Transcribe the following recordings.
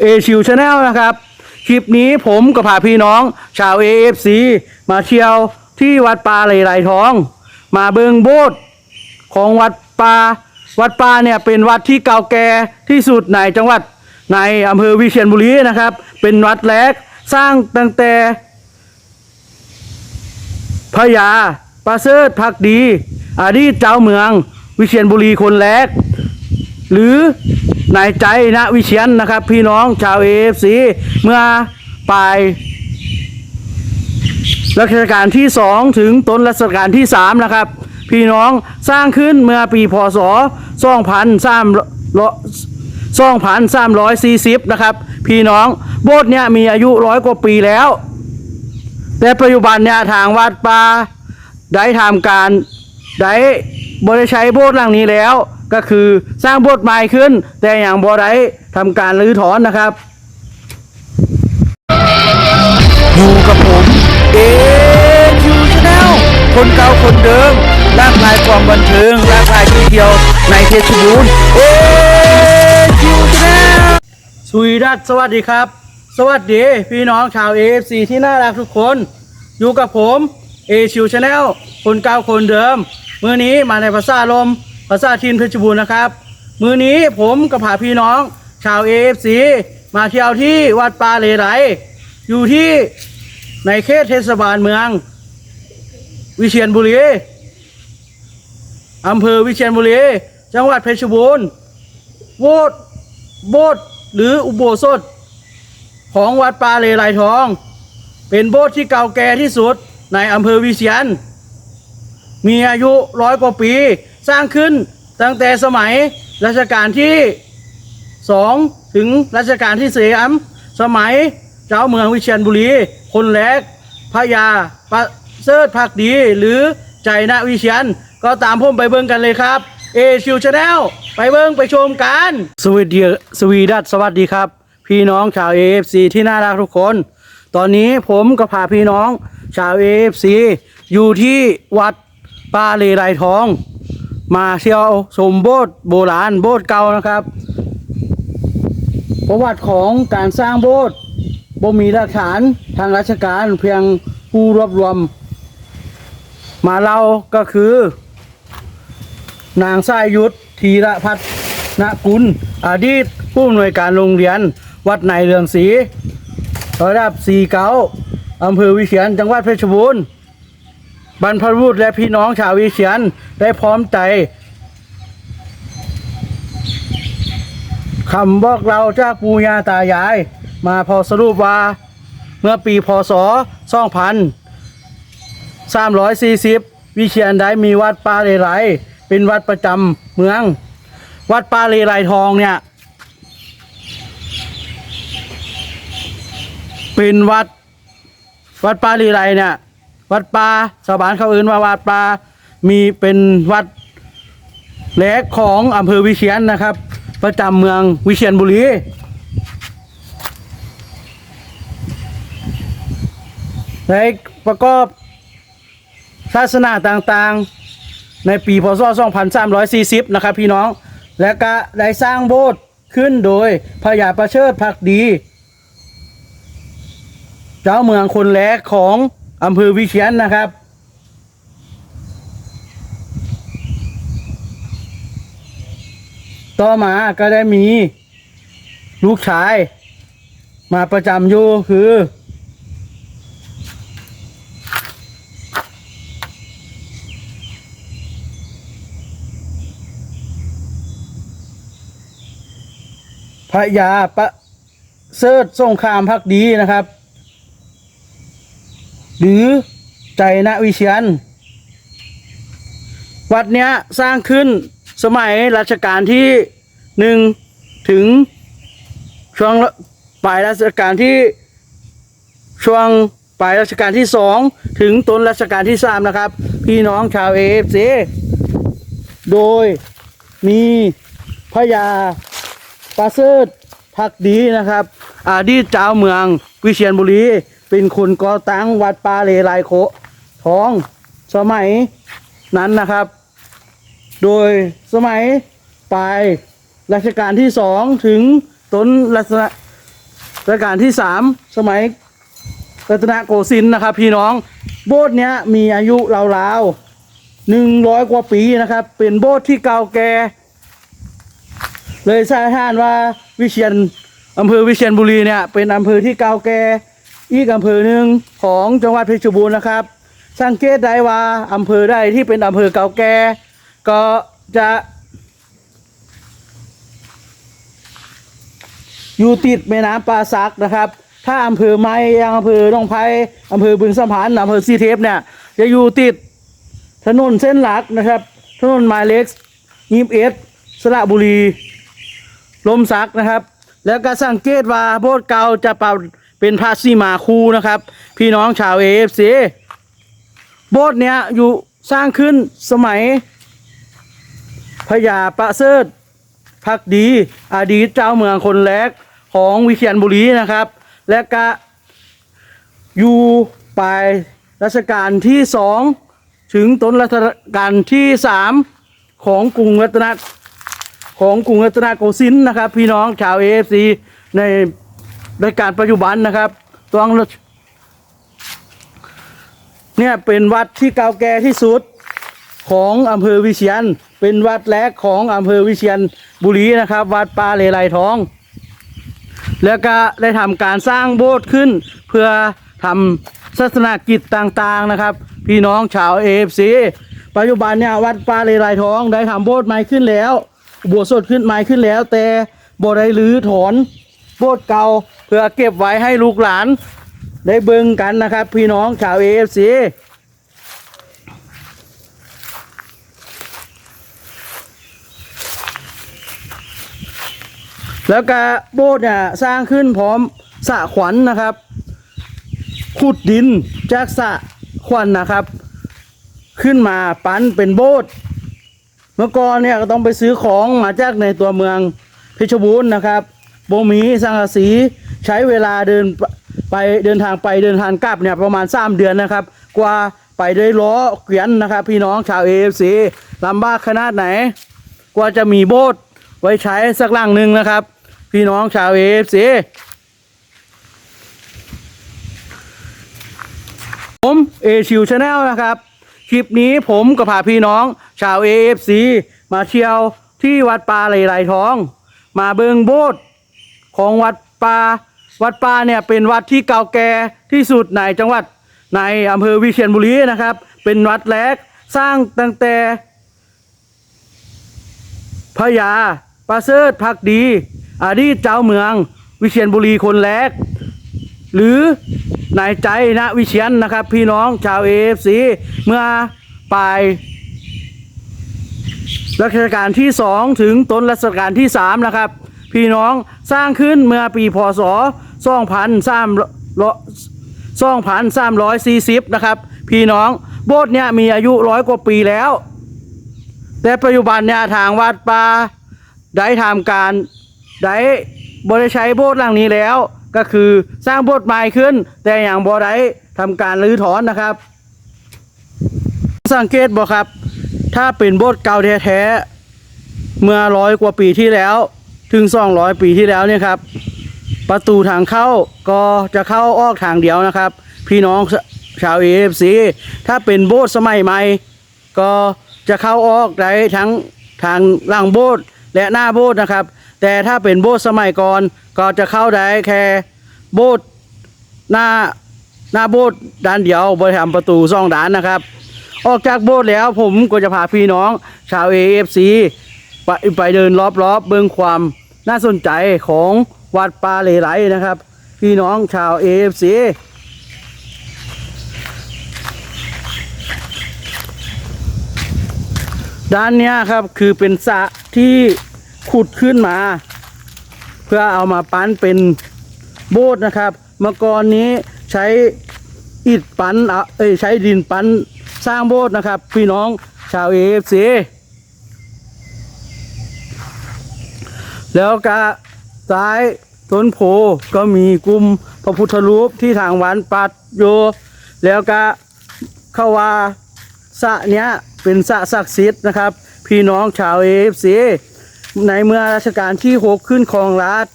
เอชิวชาแนลนะครับ คลิปนี้ผมกับพาพี่น้อง ชาว AFC มาเที่ยวที่วัดป่าไหลๆทอง มาเบิงโบสถ์ของวัดป่าวัดป่าเนี่ยเป็นวัดที่เก่าแก่ที่สุดในจังหวัดในอำเภอวิเชียรบุรีนะครับ เป็นวัดแรกสร้างตั้งแต่พญาประเสริฐพักดีอดีตเจ้าเมือง วิเชียรบุรีคนแรก หรือ นายใจนะวิเชียนนะครับ พี่น้องชาวเอฟซีเมื่อปลายรัชกาลที่สองถึงต้นรัชกาลที่สามนะครับ พี่น้องสร้างขึ้นเมื่อปีพศสองพันสามร้อยสี่สิบนะครับ พี่น้องโบสถ์เนี่ยมีอายุร้อยกว่าปีแล้ว แต่ปัจจุบันเนี่ยทางวัดป่าได้ทำการได้บริใช้โบสถ์หลังนี้แล้ว ก็คือสร้างโบสถ์ใหม่ขึ้น แต่อย่างบ่ได้ทำการรื้อถอนนะครับ อยู่กับผมเอคิวชาแนลคนเก่าคนเดิมหลากหลายความบันเทิงหลากหลายที่เที่ยวในเพชรบูรณ์เอคิวชาแนลสวีดัสสวัสดีครับ สวัสดีพี่น้องชาว AFC ที่น่ารักทุกคน อยู่กับผมเอชิวชาแนลคนเก่าคนเดิม มือนี้มาในภาษาลม ภาษาทีมเพชรบูรณ์นะครับ มือนี้ผมกับพาพี่น้อง ชาว AFC มาเที่ยวที่วัดป่าเลไรอยู่ที่ในเขตเทศบาลเมือง วิเชียรบุรีอำเภอวิเชียรบุรี จังหวัดเพชรบูรณ์โวดโบสถ์หรืออุโบสถ ของวัดป่าเลไลทอง เป็นโบสถ์ที่เก่าแก่ที่สุดในอำเภอวิเชียรมีอายุร้อยกว่าปี สร้างขึ้นตั้งแต่สมัยรัชกาลที่สองถึงรัชกาลที่สี่มสมัยเจ้าเมืองวิเชียรบุรี คนแรกพระยาประเสริฐพักดี หรือใจนะวิเชียรก็ตามผมไปเบิ่งกันเลยครับเอชิวชาแนลไปเบิ่งไปชมกัน สวัสดีสวีดัสสวัสดีครับ พี่น้องชาว AFC ที่น่ารักทุกคน ตอนนี้ผมก็พาพี่น้องชาว AFC อยู่ที่วัดป่าเลไรทอง มาเที่ยวชมโบสถ์โบราณโบสถ์เก่านะครับ ประวัติของการสร้างโบสถ์บ่มีหลักฐานทางราชการเพียงผู้รวบรวม มาเล่าก็คือ นางสายยุทธธีรพัฒนกุลอดีตผู้อำนวยการโรงเรียนวัดในเรืองศรีระดับสีเก้าอำเภอวิเชียรจังหวัดเพชรบูรณ์ บรรพบุรุษและพี่น้องชาววิเชียรได้พร้อมใจคำบอกเราจากปูยาตายาย มาพอสรุปว่า เมื่อปีพศ2340 วิเชียนได้มีวัดป่าเลไรเป็นวัดประจำเมือง วัดป่าเลไรทองเนี่ย เป็นวัดวัดป่าเลไรเนี่ย วัดป่าชาวบ้านเขาเอื่นว่าวัดป่ามีเป็นวัดแรกของอำเภอวิเชียนนะครับ ประจำเมืองวิเชียรบุรีในประกอบศาสนาต่างๆ ในปีพศ 2340 นะครับพี่น้อง และก็ได้สร้างโบสถ์ขึ้นโดยพระยาประเชิดพักดี เจ้าเมืองคนแรกของ อำเภอวิเชียนนะครับ ต่อมาก็ได้มี ลูกชาย มาประจำอยู่คือ พระยาประเสริฐสงครามพักดีนะครับ หรือใจนะวิเชียน วัดเนี้ยสร้างขึ้นสมัยรัชกาลที่หนึ่งถึงช่วงปลายรัชกาลที่ช่วงปลายรัชกาลที่สองถึงต้นรัชกาลที่สามนะครับ พี่น้องชาวเอฟซีโดยมีพระยาปราเสริฐพักดีนะครับ อดีตเจ้าเมืองวิเชียรบุรี เป็นคนก่อตั้งวัดป่าเลไลโคทองสมัยนั้นนะครับ โดยสมัยปลายรัชกาลที่สองถึงต้นรัชรัชกาลที่สามสมัยรัตนโกสินทร์นะครับ พี่น้องโบสถ์เนี้ยมีอายุราวๆหนึ่งร้อยกว่าปีนะครับ เป็นโบสถ์ที่เก่าแก่เลยทราบท่านว่าวิเชียนอำเภอวิเชียรบุรีเนี่ยเป็นอำเภอที่เก่าแก่ อีกอำเภอหนึ่งของจังหวัดเพชรบูรณ์นะครับ สังเกตได้ว่าอำเภอใดที่เป็นอำเภอเก่าแก่ก็จะอยู่ติดแม่น้ำปลาซักนะครับ ถ้าอำเภอไม้ย่างอำเภอหนองไผ่อำเภอบึงสะพานอำเภอซีเทปเนี่ยจะอยู่ติดถนนเส้นหลักนะครับ ถนนหมายเล็กยิมเอสสระบุรี ลมสักนะครับ แล้วก็สังเกตว่าโบสถ์เก่าจะปรับ เป็นพระสีมาคูนะครับ พี่น้องชาวเอฟซีโบสถ์เนี้ยอยู่สร้างขึ้นสมัยพญาประเสริฐพักดี อดีตเจ้าเมืองคนแรกของวิเชียรบุรีนะครับ และก็อยู่ปลายรัชกาลที่สองถึงต้นรัชกาลที่สามของกรุงรัตนของกรุงรัตนโกสินทร์นะครับ พี่น้องชาวเอฟซีใน รายการปัจจุบันนะครับต้องเนี่ยเป็นวัดที่เก่าแก่ที่สุดของอำเภอวิเชียน เป็นวัดแรกของอำเภอวิเชียนบุรีนะครับ วัดป่าเลไลทอง แล้วก็ได้ทำการสร้างโบสถ์ขึ้น เพื่อทำศาสนากิจต่างๆนะครับ พี่น้องชาวเอฟซีปัจจุบันเนี่ยวัดป่าเลไลทองได้ทำโบสถ์ใหม่ขึ้นแล้วอุโบสถขึ้นใหม่ขึ้นแล้ว แต่บ่ได้รื้อถอนโบสถ์เก่า เพื่อเก็บไว้ให้ลูกหลาน ได้เบิ่งกันนะครับ พี่น้องชาวเอฟซีแล้วก็โบสถ์เนี่ยสร้างขึ้นพร้อมสะขวัญนะครับ ขุดดินจากสะขวัญนะครับ ขึ้นมาปั้นเป็นโบสถ์เมื่อก่อนเนี่ยก็ต้องไปซื้อของมาจากในตัวเมืองเพชรบูรณ์นะครับโบมีสังกะสี ใช้เวลาเดินไปเดินทางไปเดินทางกลับเนี่ยประมาณ3เดือนนะครับ กว่าไปด้วยล้อเกวียนนะครับ พี่น้องชาวเอฟซีลำบากขนาดไหน กว่าจะมีโบสถ์ไว้ใช้สักหลังหนึ่งนะครับ พี่น้องชาวเอฟซีผมเอชิวชาแนลนะครับ คลิปนี้ผมกับพาพี่น้องชาว AFC มาเที่ยวที่วัดป่าไหลไหลทอง มาเบิงโบสถ์ของวัดป่า วัดป่าเนี่ยเป็นวัดที่เก่าแก่ที่สุดในจังหวัดในอำเภอวิเชียรบุรีนะครับ เป็นวัดแรกสร้างตั้งแต่พญาประเสริฐพักดีอดีตเจ้าเมืองวิเชียรบุรีคนแรก หรือนายใจนะวิเชียนนะครับ พี่น้องชาวเอฟซีเมื่อปลายรัชกาลที่สองถึงต้นรัชกาลที่สามนะครับ พี่น้องสร้างขึ้นเมื่อปีพศ สองพันสามสองพันสามร้อยสี่สิบนะครับ พี่น้องโบสถ์เนี่ยมีอายุร้อยกว่าปีแล้ว แต่ปัจจุบันเนี่ยทางวัดป่าได้ทำการได้บริใช้โบสถ์หลังนี้แล้ว ก็คือสร้างโบสถ์ใหม่ขึ้น แต่อย่างบ่ได้ทำการรื้อถอนนะครับ สังเกตบ่ครับ ถ้าเป็นโบสถ์เก่าแท้ๆเมื่อร้อยกว่าปีที่แล้ว ถึงสองร้อยปีที่แล้วเนี่ยครับ ประตูทางเข้าก็จะเข้าออกทางเดียวนะครับ พี่น้องชาวเอฟซีถ้าเป็นโบสถ์สมัยใหม่ ก็จะเข้าออกได้ทั้งทางหลังโบสถ์และหน้าโบสถ์นะครับ แต่ถ้าเป็นโบสถ์สมัยก่อนก็จะเข้าได้แค่โบสถ์หน้าหน้าโบสถ์ด้านเดียวบริทำประตูสองด้านนะครับ ออกจากโบสถ์แล้วผมก็จะพาพี่น้องชาว AFC ไปไปเดินรอบๆเบิ่งความน่าสนใจของ วัดป่าเลไหลนะครับ พี่น้องชาว AFC ด้านเนี้ยครับคือเป็นสระที่ขุดขึ้นมา เพื่อเอามาปั้นเป็นโบสถ์นะครับเมื่อก่อนนี้ใช้อิฐปั้นเอาเอ้ยใช้ดินปั้นสร้างโบสถ์นะครับ พี่น้องชาวเอฟซีแล้วก็ ซ้ายต้นโพก็มีกลุ่มพระพุทธรูปที่ทางวันปัดโย แล้วก็เข้าว่าสะเนี้ยเป็นสะศักดิ์สิทธิ์นะครับ พี่น้องชาวเอฟซีในเมื่อรัชกาลที่หกขึ้นครองราช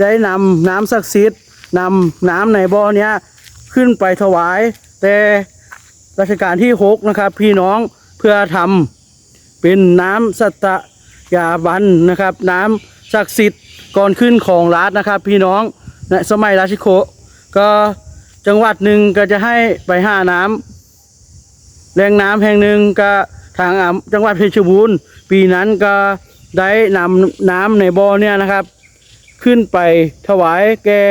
ได้นำน้ำศักดิ์สิทธิ์นำน้ำในบ่อเนี้ยขึ้นไปถวาย แต่รัชกาลที่หกนะครับ พี่น้องเพื่อทำเป็นน้ำสัตยาบันนะครับ น้ำศักดิ์สิทธิ์ ก่อนขึ้นของรัฐนะครับ พี่น้องในสมัยราชิโคก็จังหวัดหนึ่งก็จะให้ไปหาน้ำแหล่งน้ำแห่งหนึ่งก็ทางจังหวัดเพชรบูรณ์ปีนั้นก็ได้นำน้ำในบ่อเนี่ยนะครับ ขึ้นไปถวายแก่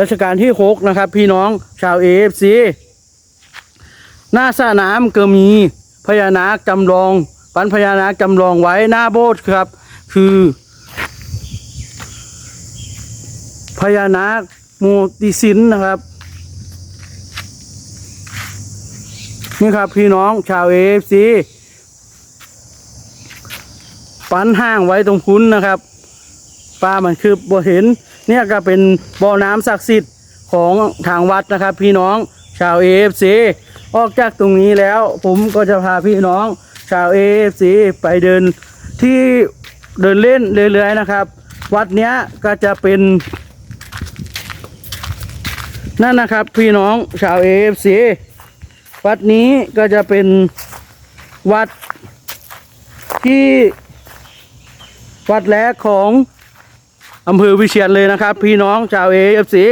รัชกาลที่หกนะครับ พี่น้องชาวเอฟซีหน้าสระน้ำก็มีพญานาคจำลอง ปันพญานาคจำลองไว้หน้าโบสถ์ครับ คือ พญานาคโมติสินนะครับนี่ครับพี่น้องชาวเอฟซีปันห้างไว้ตรงพุ้นนะครับปลามันคือบ่เห็น เนี่ยก็เป็นบ่อน้ำศักดิ์สิทธิ์ของทางวัดนะครับ พี่น้องชาวเอฟซีออกจากตรงนี้แล้ว ผมก็จะพาพี่น้องชาวเอฟซีไปเดินที่เดินเล่นเรื่อยๆนะครับ วัดเนี้ยก็จะเป็น นั่นนะครับพี่น้องชาวเอฟซีวัดนี้ก็จะเป็นวัดที่วัดแรกของอำเภอวิเชียรเลยนะครับ พี่น้องชาวเอฟซี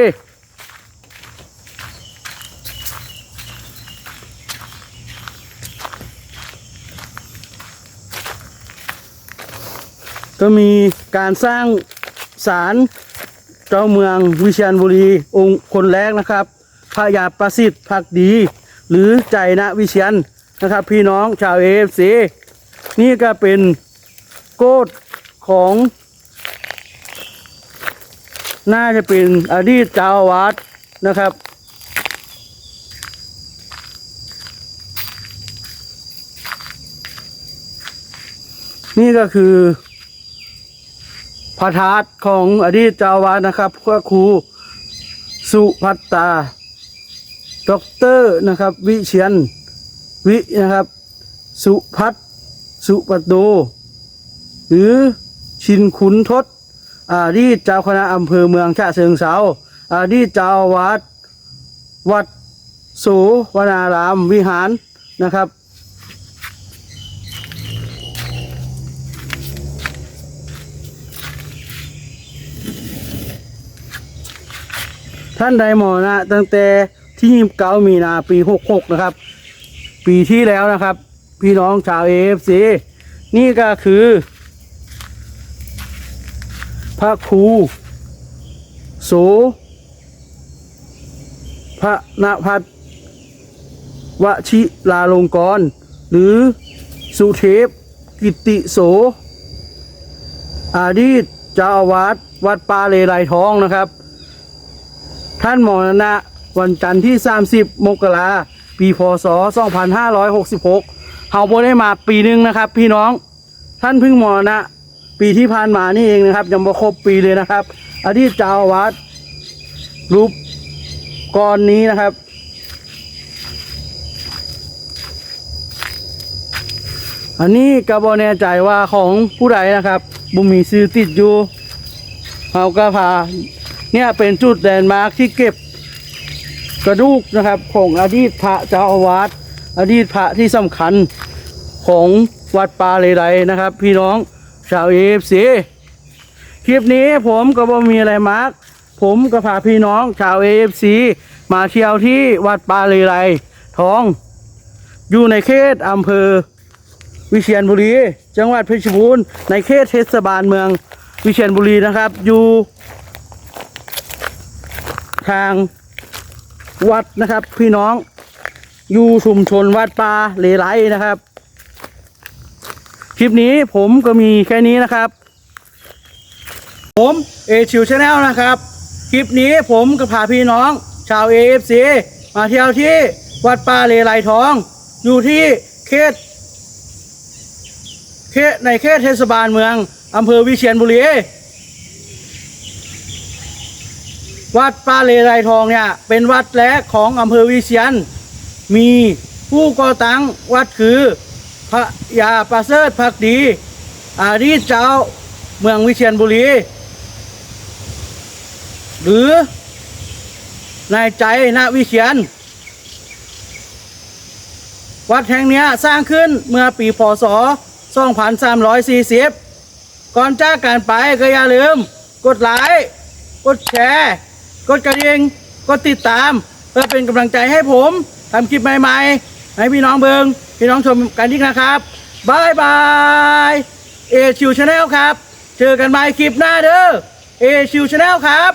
ก็มีการสร้างศาล เจ้าเมืองวิเชียรบุรี องค์คนแรกนะครับพระยาประสิทธิ์พักดี หรือใจนะวิเชียนนะครับ พี่น้องชาวเอฟซีนี่ก็เป็นโกดของ น่าจะเป็นอดีตเจ้าวาสนะครับ นี่ก็คือ ระธาตุของอดีตเจ้าวาสนะครับพระครูสุพัตตาด็อกเตอร์นะครับ วิเชียนวินะครับ สุพัฒสุปโตหรือชินขุนทศอาดีตเจ้าคณะอำเภอเมืองฉะเชิงเซาอาดีตเจ้าอาวาดวัดโสวนารามวิหารนะครับ ท่านใดหมอนะตั้งแต่ที่เก้ามีนาปีหกหกนะครับ ปีที่แล้วนะครับ พี่น้องชาวเอฟซีนี่ก็คือ พระครูโสพระนภัทรวชิลาลงกร หรือสุเทพกิติโสอาดีตเจ้าอาวาสวัดป่าเลไลทองนะครับ ท่านมรณะวันจันทร์ที่ 30 มกราปีพศ 2566เฮาบ่ได้มาปีหนึงนะครับ พี่น้อง ท่านเพิ่งมรณะปีที่ผ่านมานี่เองนะครับ ยังบ่ครบปีเลยนะครับ อดีตเจ้าวาสรูปก้อนนี้นะครับ อันนี้ก็บ่แน่ใจว่าของผู้ใดนะครับ บุมีซื้อติดอยู่เราก็พา เนี่ยเป็นจุดแลนด์มาร์คที่เก็บกระดูกนะครับของอดีตพระเจ้าอาวาสอดีตพระที่สำคัญของวัดป่าเลไลนะครับ พี่น้องชาวเอฟซีคลิปนี้ผมก็บ่มีอะไรมาก ผมก็พาพี่น้องชาวเอฟซีมาเที่ยวที่วัดป่าเลไลท้อง อยู่ในเขตอำเภอ วิเชียรบุรี จังหวัดเพชรบูรณ์ในเขตเทศบาลเมืองวิเชียรบุรีนะครับ อยู่ ทางวัดนะครับ พี่น้อง อยู่ชุมชนวัดป่าเลไลนะครับ คลิปนี้ผมก็มีแค่นี้นะครับ ผมเอชิวชาแนลนะครับ คลิปนี้ผมก็พาพี่น้อง ชาวเอฟซีมาเที่ยวที่วัดป่าเลไลทอง อยู่ที่เขตเขตในเขตเทศบาลเมืองอำเภอวิเชียรบุรี วัดป่าเลไลทองเนี่ยเป็นวัดแรกของอำเภอวิเชียรมีผู้ก่อตั้งวัดคือพระยาประเสริฐพักดีอาดีตเจ้าเมืองวิเชียรบุรี หรือนายใจนาวิเชียน วัดแห่งนี้สร้างขึ้นเมื่อปีพศ 2340 ก่อนจากการไปก็อย่าลืม กดไลค์ กดแชร์ กดกระดิ่งกดติดตาม เพื่อเป็นกำลังใจให้ผมทำคลิปใหม่ๆ ให้พี่น้องเบิงพี่น้องชมกันอีกนะครับบายบายเอชิวชาแนลครับ เจอกันใหม่คลิปหน้าเด้อเอชิวชาแนลครับ